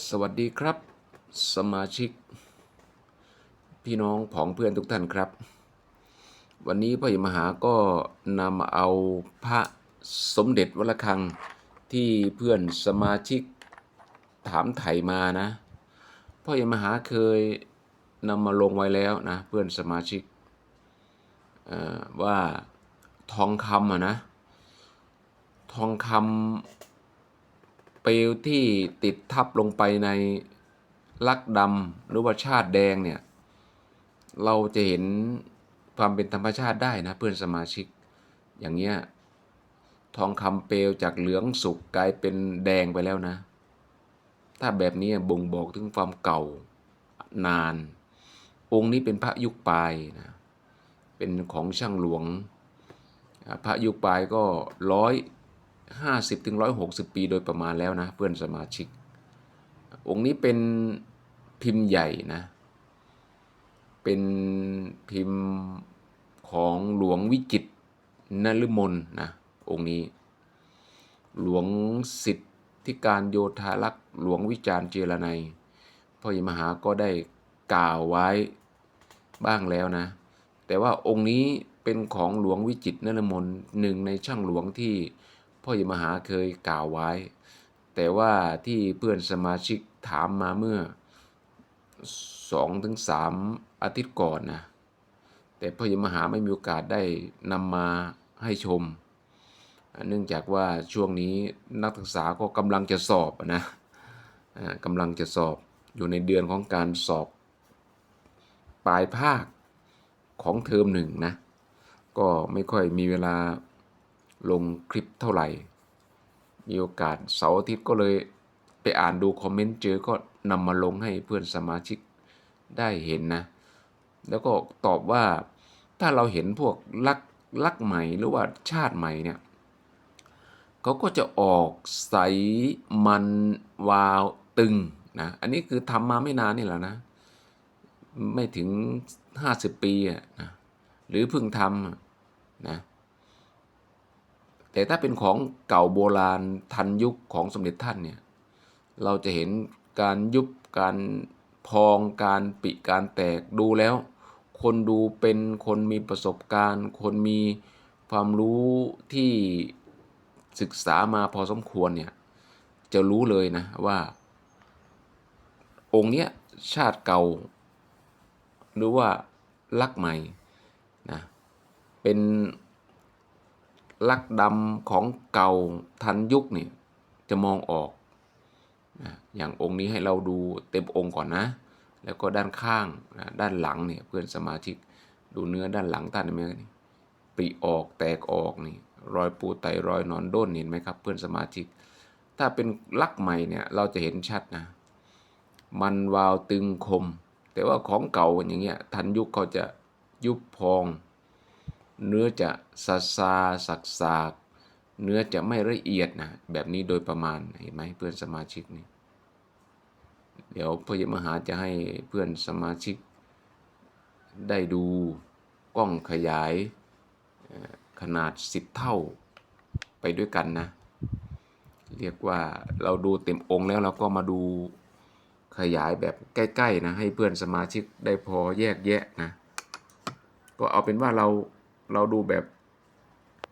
สวัสดีครับ สมาชิก พี่น้องผองเพื่อนทุกท่านครับ วันนี้พ่อใหญ่มหาก็นำเอาพระสมเด็จวัดระฆังที่เพื่อนสมาชิกถามไถ่มานะพ่อใหญ่มหาเคยนำมาลงไว้แล้วนะเพื่อนสมาชิกว่าทองคำอะนะ ทองคำ เปลวที่ติดทับลงไปในลักดำหรือว่าชาติแดงเนี่ย เราจะเห็นความเป็นธรรมชาติได้นะเพื่อนสมาชิก อย่างเงี้ยทองคำเปลวจากเหลืองสุกกลายเป็นแดงไปแล้วนะ ถ้าแบบนี้บ่งบอกถึงความเก่านาน องค์นี้เป็นพระยุคปลายนะ เป็นของช่างหลวง พระยุคปลายก็ร้อย ห้าสิบถึงร้อยหกสิบปีโดยประมาณแล้วนะเพื่อนสมาชิก องค์นี้เป็นพิมพ์ใหญ่นะ เป็นพิมพ์ของหลวงวิจิตนฤมลนะองค์นี้ หลวงสิทธิการโยธารักษ์หลวงวิจารเจรนัยพ่อใหญ่มหาก็ได้กล่าวไว้บ้างแล้วนะ แต่ว่าองค์นี้เป็นของหลวงวิจิตนฤมลหนึ่งในช่างหลวงที่ พ่อใหญ่มหาเคยกล่าวไว้ แต่ว่าที่เพื่อนสมาชิกถามมาเมื่อสองถึงสามอาทิตย์ก่อนนะแต่พ่อใหญ่มหาไม่มีโอกาสได้นำมาให้ชม เนื่องจากว่าช่วงนี้นักศึกษาก็กำลังจะสอบนะกำลังจะสอบอยู่ในเดือนของการสอบปลายภาคของเทอมหนึ่งนะ ก็ไม่ค่อยมีเวลา ลงคลิปเท่าไหร่ มีโอกาสเสาร์อาทิตย์ก็เลยไปอ่านดูคอมเมนต์เจอก็นำมาลงให้เพื่อนสมาชิกได้เห็นนะ แล้วก็ตอบว่าถ้าเราเห็นพวกลักลักใหม่หรือว่าชาติใหม่เนี่ยเขาก็จะออกใสมันวาวตึงนะ อันนี้คือทำมาไม่นานนี่แหละนะ ไม่ถึง 50 ปีอะนะ หรือเพิ่งทำอะนะ แต่ถ้าเป็นของเก่าโบราณทันยุคของสมเด็จท่านเนี่ยเราจะเห็นการยุบการพองการปิการแตกดูแล้ว คนดูเป็นคนมีประสบการณ์ คนมีความรู้ที่ศึกษามาพอสมควรเนี่ยจะรู้เลยนะว่า องค์เนี้ยชาติเก่า หรือว่าลักใหม่นะเป็น ลักดำของเก่าทันยุคเนี่ยจะมองออกนะอย่างองค์นี้ให้เราดูเต็มองค์ก่อนนะ แล้วก็ด้านข้างนะด้านหลังเนี่ยเพื่อนสมาชิกดูเนื้อด้านหลังท่านเห็นไหมนี่ปริออกแตกออกนี่รอยปูไตรอยนอนด้นเห็นไหมครับ เพื่อนสมาชิก ถ้าเป็นลักใหม่เนี่ยเราจะเห็นชัดนะ มันวาวตึงคม แต่ว่าของเก่าอย่างเงี้ยทันยุคเขาจะยุบพอง เนื้อจะซาซาสักสากเนื้อจะไม่ละเอียดนะแบบนี้โดยประมาณเห็นไหมเพื่อนสมาชิกนี่เดี๋ยวพ่อใหญ่มหาจะให้เพื่อนสมาชิก ได้ดูกล้องขยายขนาด 10 เท่าไปด้วยกันนะ เรียกว่าเราดูเต็มองค์แล้วเราก็มาดูขยายแบบใกล้ ๆ นะ ให้เพื่อนสมาชิกได้พอแยกแยะนะ ก็เอาเป็นว่าเรา เราดูแบบ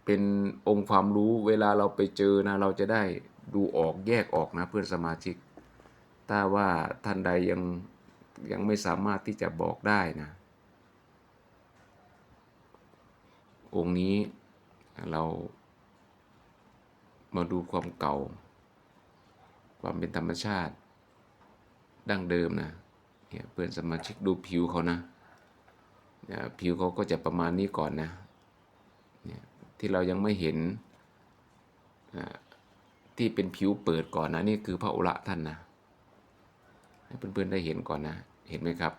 เป็นองค์ความรู้เวลาเราไปเจอนะเราจะได้ดูออกแยกออกนะเพื่อนสมาชิก ถ้าว่าท่านใดยังยังไม่สามารถที่จะบอกได้นะ องค์นี้เรามาดูความเก่า ความเป็นธรรมชาติ ดั้งเดิมนะเนี่ยเพื่อนสมาชิกดูผิวเขานะ ผิวเขาก็จะประมาณนี้ก่อนนะ ที่เรายังไม่เห็นที่เป็นผิวเปิดก่อนนะนี่คือพระอุระท่านนะให้เพื่อนๆได้เห็นก่อนนะ เห็นไหมครับ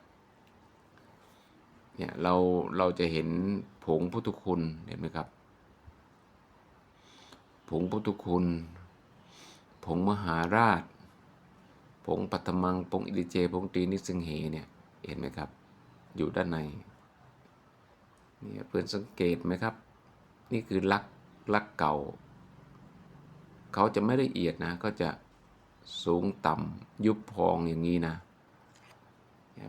เนี่ยเราเราจะเห็นผงพุทธคุณเห็นไหมครับ ผงพุทธคุณ ผงมหาราช ผงปัตมัง ผงอิริเจ ผงตีนิสึงเหเนี่ยเห็นไหมครับ อยู่ด้านในนี่เพื่อนสังเกตไหมครับ นี่คือลักลักเก่า เขาจะไม่ละเอียดนะ ก็จะสูงต่ำยุบพองอย่างนี้นะ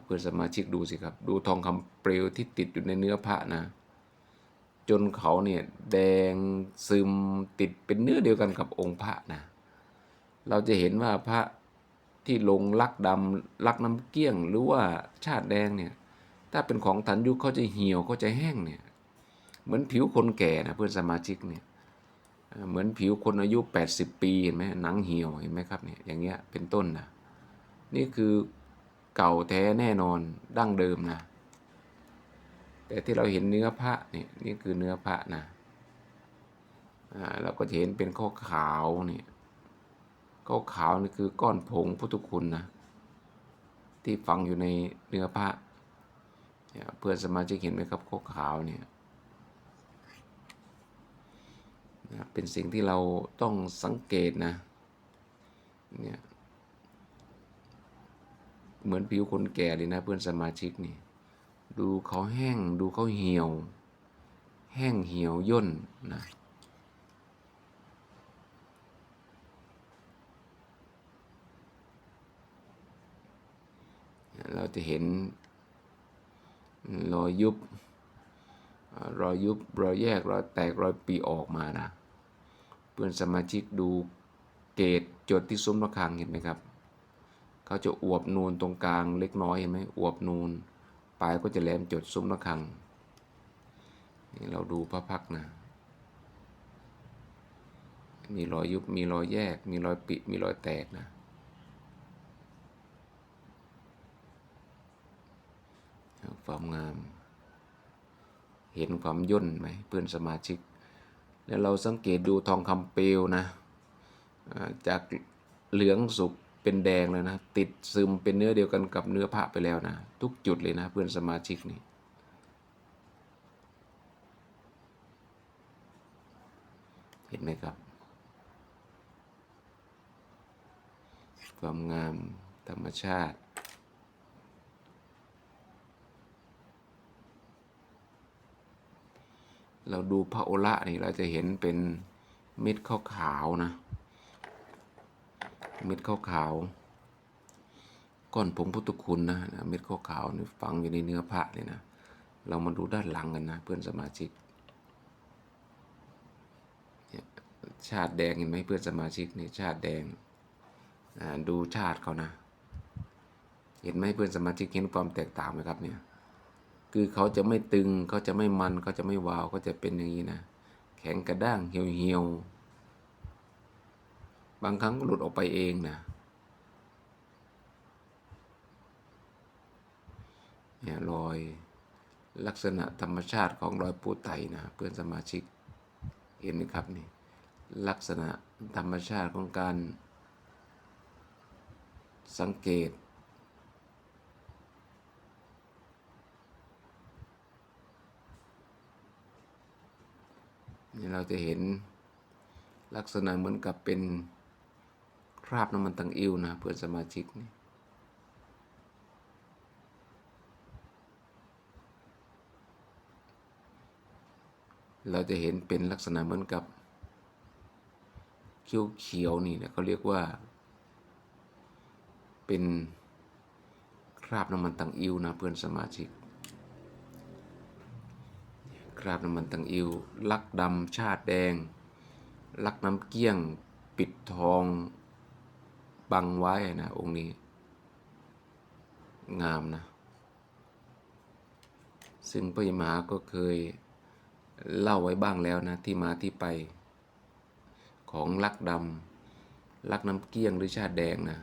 เพื่อนสมาชิกดูสิครับ ดูทองคำเปลวที่ติดอยู่ในเนื้อพระนะ จนเขาเนี่ยแดงซึมติดเป็นเนื้อเดียวกันกับองค์พระนะ เราจะเห็นว่าพระที่ลงลักดำลักน้ำเกี้ยงหรือว่าชาติแดงเนี่ย ถ้าเป็นของทันยุคเขาจะเหี่ยวเขาจะแห้งเนี่ย เหมือนผิวคนแก่นะเพื่อนสมาชิกเนี่ยเหมือนผิวคนอายุ 80 ปีเห็นไหมหนังเหี่ยวเห็นไหมครับเนี่ยอย่างเงี้ยเป็นต้นนะนี่คือเก่าแท้แน่นอนดั้งเดิมนะแต่ที่เราเห็นเนื้อพระเนี่ยนี่คือเนื้อพระนะอ่าเราก็จะเห็นเป็นข้อขาวเนี่ยข้อขาวนี่คือก้อนผงพุทธคุณนะที่ฝังอยู่ในเนื้อพระเพื่อนสมาชิกเห็นไหมครับข้อขาวเนี่ย นะเป็นสิ่งที่เราต้องสังเกตนะเนี่ยเหมือนผิวคนแก่เลยนะเพื่อนสมาชิกนี่ ดูเขาแห้งดูเขาเหี่ยว แห้งเหี่ยวย่นนะเราจะเห็นรอยยุบรอยยุบรอยแยกรอยแตกรอยปีออกมานะ เพื่อนสมาชิกดูเกตจดที่ซุ้มระฆังเห็นไหมครับ เขาจะอวบนูนตรงกลางเล็กน้อยเห็นไหมอวบนูนปลายก็จะแหลมจดซุ้มระฆังนี่เราดูพระพักนะ มีรอยยุบ มีรอยแยก มีรอยปิมีรอยแตกนะ ความงาม เห็นความย่นไหมเพื่อนสมาชิก แล้วเราสังเกตดูทองคำเปลวนะจากเหลืองสุกเป็นแดงแล้วนะ ติดซึมเป็นเนื้อเดียวกันกับเนื้อพระไปแล้วนะ ทุกจุดเลยนะเพื่อนสมาชิกนี่เห็นไหมครับ ความงามธรรมชาติ เราดูพระโอละนี่เราจะเห็นเป็นเม็ดขาวๆนะ เม็ดขาวๆก้อนผงพุทธคุณนะนะเม็ดขาวๆนี่ฝังอยู่ในเนื้อพระเลยนะ เรามาดูด้านหลังกันนะ เพื่อนสมาชิกชาติแดงเห็นไหมเพื่อนสมาชิกนี่ชาติแดงดูชาติเขานะ เห็นไหมเพื่อนสมาชิกเห็นความแตกต่างไหมครับเนี่ย คือเขาจะไม่ตึงเขาจะไม่มันเขาจะไม่วาวเขาจะเป็นอย่างนี้นะ แข็งกระด้างเหี่ยวเหี่ยวๆบางครั้งก็หลุดออกไปเองนะเนี่ยรอยลักษณะธรรมชาติของรอยปูไตนะเพื่อนสมาชิกเห็นไหมครับนี่ลักษณะธรรมชาติของการสังเกต นี่เราจะเห็นลักษณะเหมือนกับเป็นคราบน้ำมันตังอิวนะเพื่อนสมาชิกนี่เราจะเห็นเป็นลักษณะเหมือนกับเขียวเขียวๆนี่นะเขาเรียกว่า เป็นคราบน้ำมันตังอิวนะเพื่อนสมาชิก คราบน้ำมันตังอิวลักดำชาติแดง ลักน้ำเกี้ยง ปิดทองบังไว้นะ องค์นี้ งามนะ ซึ่งพระยมหาก็เคยเล่าไว้บ้างแล้วนะ ที่มาที่ไป ของลักดำลักน้ำเกี้ยงหรือชาติแดงนะ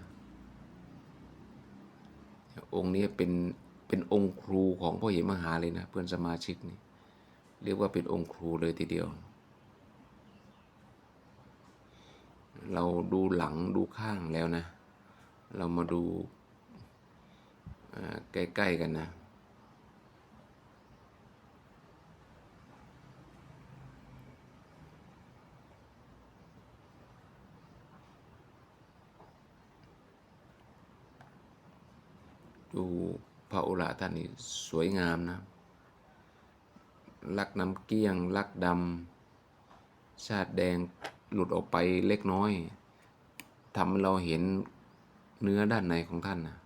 องค์นี้เป็นเป็นองค์ครูของพ่อเหมหาเลยนะ เพื่อนสมาชิกนี่ เรียกว่าเป็นองค์ครูเลยทีเดียว เราดูหลังดูข้างแล้วนะ เรามาดูใกล้ๆกันนะดูพระโอรท่านนี่สวยงามนะ ลักน้ำเกี้ยง ลักดำชาติแดงหลุดออกไปเล็กน้อยทำให้เราเห็นเนื้อด้านในของท่านนะ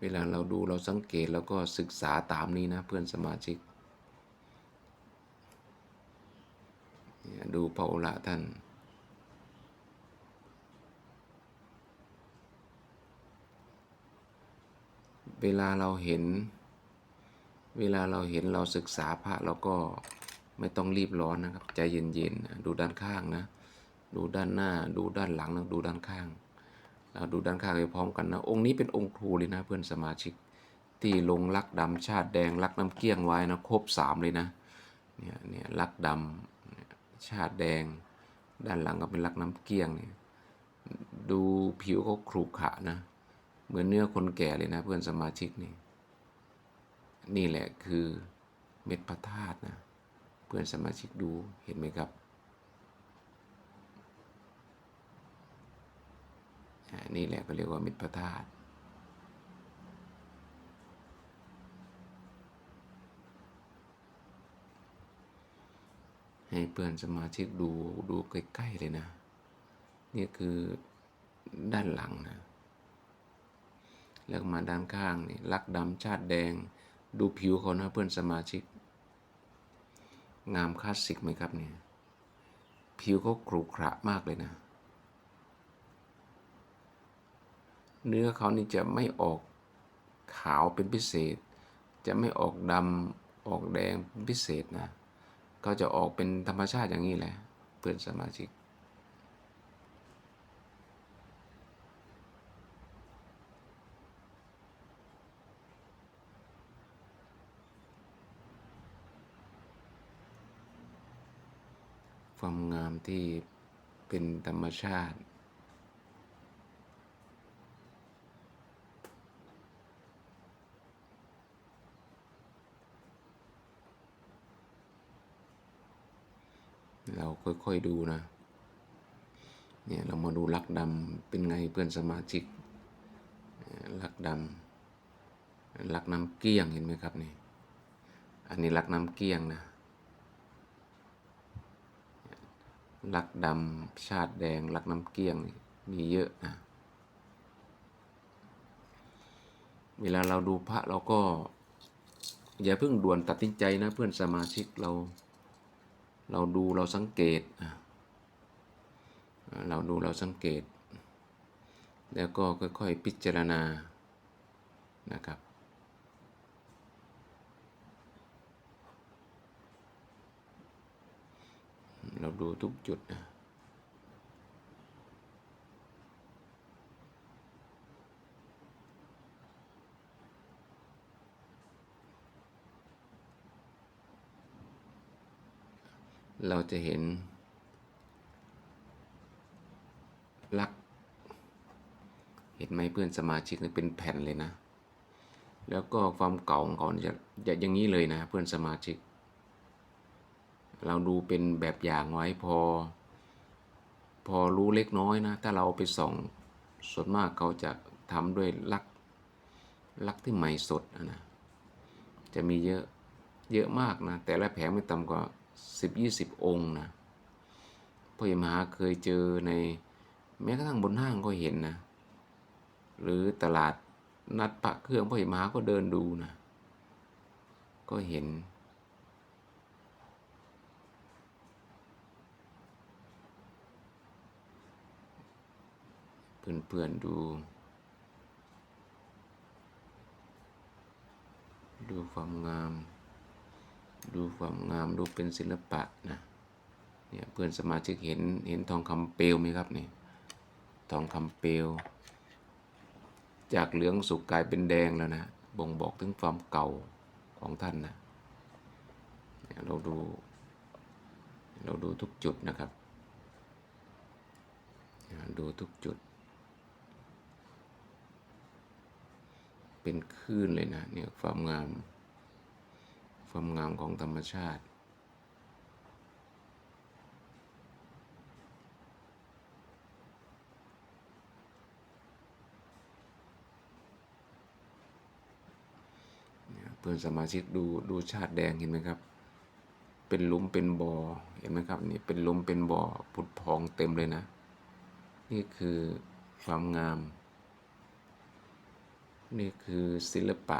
เวลาเราดูเราสังเกตแล้วก็ศึกษาตามนี้นะเพื่อนสมาชิกเนี่ย ดูพระโอละท่าน เวลาเราเห็น เวลาเราเห็นเราศึกษาพระเราก็ไม่ต้องรีบร้อนนะครับ ใจเย็นๆ ดูด้านข้างนะ ดูด้านหน้า ดูด้านหลังนะดูด้านข้าง เราดูด้านข้างไปพร้อมกันนะ องค์นี้เป็นองค์ครูเลยนะเพื่อนสมาชิกที่ลงลักดำชาติแดงลักน้ำเกี้ยงไว้นะครบสามเลยนะเนี่ยเนี่ยลักดำเนี่ย ชาติแดง ด้านหลังก็เป็นลักน้ำเกี้ยงเนี่ยดูผิวเขาขรุขระนะ เหมือนเนื้อคนแก่เลยนะเพื่อนสมาชิกนี่ นี่แหละคือเม็ดพระธาตุนะ เพื่อนสมาชิกดูเห็นไหมครับอ่านี่แหละก็เรียกว่าเม็ดพระธาตุ ให้เพื่อนสมาชิกดูดูใกล้ๆเลยนะ นี่คือด้านหลังนะ แล้วมาด้านข้างนี่ลักดำชาติแดง ดูผิวเขานะเพื่อนสมาชิก งามคลาสสิกไหมครับเนี่ย ผิวเขากรุขระมากเลยนะ เนื้อเขานี่จะไม่ออกขาวเป็นพิเศษ จะไม่ออกดำออกแดงเป็นพิเศษนะ ก็จะออกเป็นธรรมชาติอย่างนี้แหละ เพื่อนสมาชิก ความงามที่เป็นธรรมชาติ เราค่อยๆดูนะ เนี่ยเรามาดูลักดำเป็นไงเพื่อนสมาชิก ลักดำลักน้ำเกี้ยงเห็นไหมครับนี่ อันนี้ลักน้ำเกี้ยงนะลักดำชาติแดงลักน้ำเกี้ยงมีเยอะนะเวลาเราดูพระเราก็ อย่าเพิ่งด่วนตัดสินใจนะเพื่อนสมาชิกเรา เราดูเราสังเกต เราดูเราสังเกต แล้วก็ค่อยๆพิจารณานะครับ เราดูทุกจุดนะ เราจะเห็นลัก เห็นไหมเพื่อนสมาชิกเป็นแผ่นเลยนะ แล้วก็ความเก่าของเขาเนี่ยจะจะอย่างนี้เลยนะเพื่อนสมาชิก เราดูเป็นแบบอย่างไว้พอ พอรู้เล็กน้อยนะ ถ้าเราไปส่องส่วนมากเขาจะทำด้วยลักลักที่ใหม่สดนะ จะมีเยอะเยอะมากนะ แต่ละแผงไม่ต่ำกว่า สิบยี่สิบองค์นะพ่อใหญ่มหาเคยเจอในแม้กระทั่งบนห้างก็เห็นนะ หรือตลาดนัดพระเครื่องพ่อใหญ่มหาก็เดินดูนะ ก็เห็น เพื่อนๆดู ดูความงาม ดูความงามดูเป็นศิลปะนะเนี่ยเพื่อนสมาชิกเห็นเห็นทองคำเปลวไหมครับนี่ทองคำเปลว จากเหลืองสุกกลายเป็นแดงแล้วนะบ่งบอกถึงความเก่าของท่านนะเนี่ยเราดู เราดูทุกจุดนะครับ ดูทุกจุด เป็นคลื่นเลยนะเนี่ยความงาม ความงามของธรรมชาติ เพื่อนสมาชิกดูดูชาติแดงเห็นไหมครับ เป็นลุมเป็นบอ่อเห็นไหมครับนี่เป็นลุมเป็นบอ่อผุดพองเต็มเลยนะ นี่คือความงาม นี่คือศิลปะ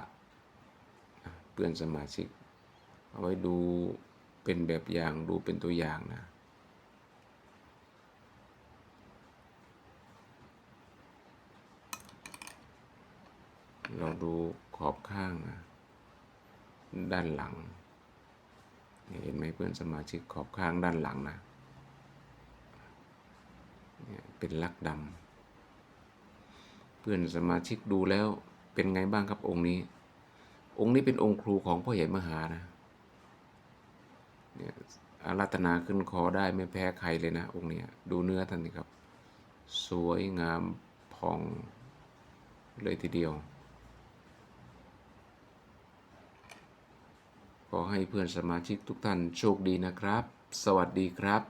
เพื่อนสมาชิก เอาไว้ดูเป็นแบบอย่างดูเป็นตัวอย่างนะเราดูขอบข้างนะด้านหลัง เห็นไหมเพื่อนสมาชิกขอบข้างด้านหลังนะเนี่ยเป็นลักดำเพื่อนสมาชิกดูแล้วเป็นไงบ้างครับองค์นี้ องค์นี้เป็นองค์ครูของพ่อใหญ่มหานะ เนี่ยอารัตนาขึ้นคอได้ไม่แพ้ใครเลยนะ องค์เนี้ยดูเนื้อท่านทีครับ สวยงามผ่องเลยทีเดียว ขอให้เพื่อนสมาชิกทุกท่านโชคดีนะครับ สวัสดีครับ